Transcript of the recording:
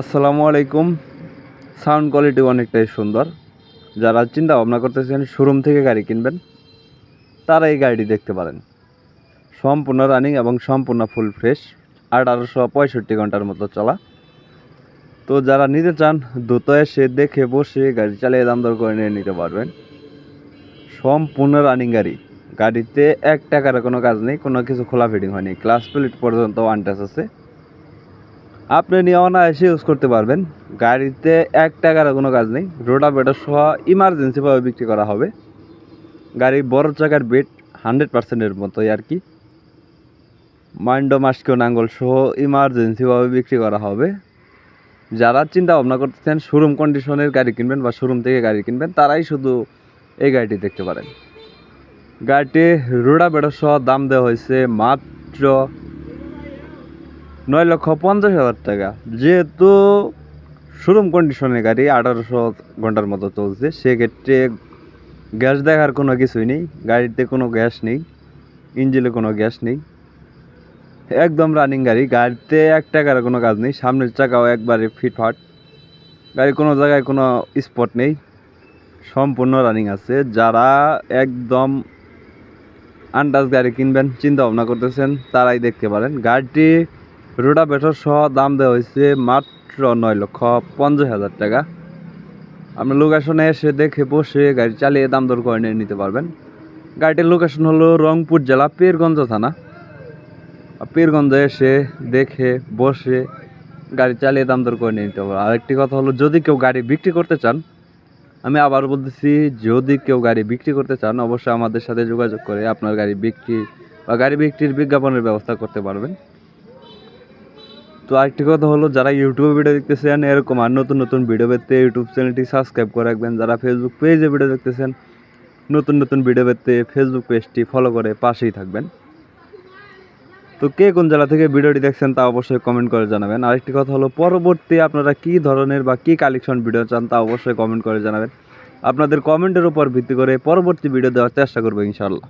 আসসালামু আলাইকুম। Sound quality অনেকটাই সুন্দর। যারা চিন্তা ভাবনা করতেছেন শোরুম থেকে গাড়ি কিনবেন তারা এই গাড়িটি দেখতে পারেন। সম্পূর্ণ রানিং এবং সম্পূর্ণ ফুল ফ্রেশ আঠারোশো পঁয়ষট্টি ঘণ্টার মতো চলা। তো যারা নিতে চান, দ্রুত এসে দেখে বসে গাড়ি চালিয়ে দাম দর করে নিয়ে নিতে পারবেন। সম্পূর্ণ রানিং গাড়ি। গাড়িতে এক টাকার কোনো কাজ নেই, কোনো কিছু খোলা ফিটিং হয়নি। ক্লাস প্লেট পর্যন্ত ওয়ান টাচ আছে। আপনি নিয়ে অনায়াসে ইউজ করতে পারবেন। গাড়িতে এক টাকার কোনো কাজ নেই। রোডা বেটার সহ ইমার্জেন্সিভাবে বিক্রি করা হবে। গাড়ি বড় চাকার বেড হান্ড্রেড পার্সেন্টের মতোই আর কি। মাইন্ড মাস্কিও নাঙ্গল সহ ইমার্জেন্সিভাবে বিক্রি করা হবে। যারা চিন্তা ভাবনা করতেছেন শোরুম কন্ডিশনের গাড়ি কিনবেন বা শোরুম থেকে গাড়ি কিনবেন, তারাই শুধু এই গাড়িটি দেখতে পারেন। গাড়িটি রোডা বেটার সহ দাম দেওয়া হয়েছে মাত্র নয় লক্ষ পঞ্চাশ হাজার টাকা। যেহেতু শোরুম কন্ডিশনের গাড়ি আঠারোশো ঘণ্টার মতো চলছে, সেক্ষেত্রে গ্যাস দেখার কোনো কিছুই নেই, গাড়িতে কোনো গ্যাস নেই, ইঞ্জিনে কোনো গ্যাস নেই। একদম রানিং গাড়ি, গাড়িতে এক টাকার কোনো কাজ নেই, সামনের চাকাও একবারে ফিটফাট গাড়ি কোনো জায়গায় কোনো স্পট নেই, সম্পূর্ণ রানিং আছে। যারা একদম আন্দাজ গাড়ি কিনবেন চিন্তা ভাবনা করতেছেন, তারাই দেখতে পারেন। গাড়িটি রোডা বেটর সহ দাম দেওয়া হয়েছে মাত্র নয় লক্ষ পঞ্চাশ হাজার টাকা। আপনি লোকেশনে এসে দেখে বসে গাড়ি চালিয়ে দাম দর করে নিয়ে নিতে পারবেন। গাড়িটির লোকেশন হলো রংপুর জেলা, পীরগঞ্জ থানা। পীরগঞ্জে এসে দেখে বসে গাড়ি চালিয়ে দাম দর করে নিয়ে নিতে পারবেন। আরেকটি কথা হলো, যদি কেউ গাড়ি বিক্রি করতে চান, আমি আবার বলতেছি, যদি কেউ গাড়ি বিক্রি করতে চান, অবশ্যই আমাদের সাথে যোগাযোগ করে আপনার গাড়ি বিক্রি বা গাড়ি বিক্রির বিজ্ঞাপনের ব্যবস্থা করতে পারবেন। তো আরেকটি কথা হলো, যারা ইউটিউবে ভিডিও দেখতেছেন, এরকম আর নতুন নতুন ভিডিও পেতে ইউটিউব চ্যানেলটি সাবস্ক্রাইব করে রাখবেন। যারা ফেসবুক পেজে ভিডিও দেখতেছেন, নতুন নতুন ভিডিও পেতে ফেসবুক পেজটি ফলো করে পাশেই থাকবেন। তো কে কোন জেলা থেকে ভিডিওটি দেখছেন তা অবশ্যই কমেন্ট করে জানাবেন। আরেকটি কথা হলো, পরবর্তী আপনারা কী ধরনের বা কী কালেকশন ভিডিও চান তা অবশ্যই কমেন্ট করে জানাবেন। আপনাদের কমেন্টের উপর ভিত্তি করে পরবর্তী ভিডিও দেওয়ার চেষ্টা করব ইনশাল্লাহ